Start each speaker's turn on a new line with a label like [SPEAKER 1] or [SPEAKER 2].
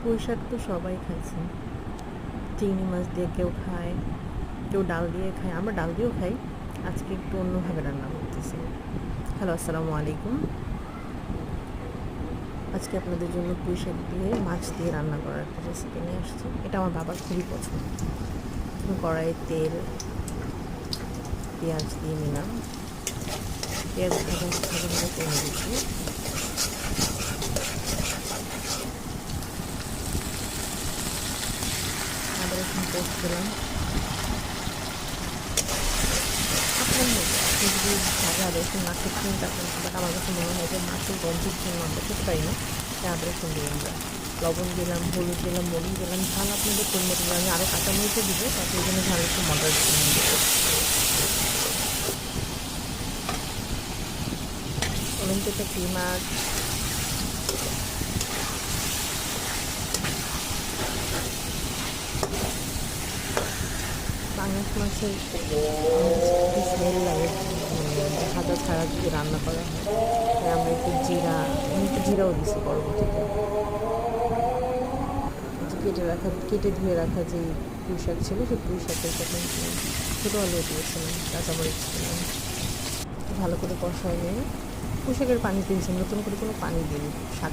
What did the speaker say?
[SPEAKER 1] পুঁই শাক তো সবাই খাইছে। চিংড়ি মাছ দিয়ে কেউ খায়, কেউ ডাল দিয়ে খায়, আমরা ডাল দিয়েও খাই। আজকে একটু অন্যভাবে রান্না করতেছি। হ্যালো, আসসালামু আলাইকুম। আজকে আপনাদের জন্য পুঁই শাক দিয়ে, মাছ দিয়ে রান্না করার একটা রেসিপি নিয়ে আসছি। এটা আমার বাবার খুবই পছন্দ। কড়াইয়ে তেল, পেঁয়াজ দিয়ে নিলাম। পেঁয়াজ ভাজা ভাজা করে দিচ্ছি পেস্ট দিলাম। আপনার আপনি যদি ভাজা রসুন না খেতে তখন বাট আমার কাছে মনে হয় যে মাছের গন্ধের জন্য আমরা খেতে পারি না। তাই আদা রসুন দিলাম আমরা লবণ দিলাম, হলুদ দিলাম, মরিচ দিলাম, ঝাল আপনাদের পরিমতো দিলাম, আমি আরও কাঁচামরিচও দিব তাতে এই জন্য ঝাল একটু মজার জন্য দেবো অলিম্পিকে ফি মাছ? পাঙাশ মাছের স্মেল লাগে মানে ভাজা ছাড়া যদি রান্না করা হয় তাই আমরা একটু জিরা আমি একটু জিরাও দিছি পরবর্তীতে কেটে রাখা কেটে ধুয়ে রাখা যে পুঁই শাক ছিল সেই পুঁই শাকের সাথে ছোটো আলু দিয়েছিলাম কাঁচামরিচ ছিলাম ভালো করে কষায় নিয়ে পুঁই শাকের পানি দিয়েছি নতুন করে কোনো পানি দিইনি শাক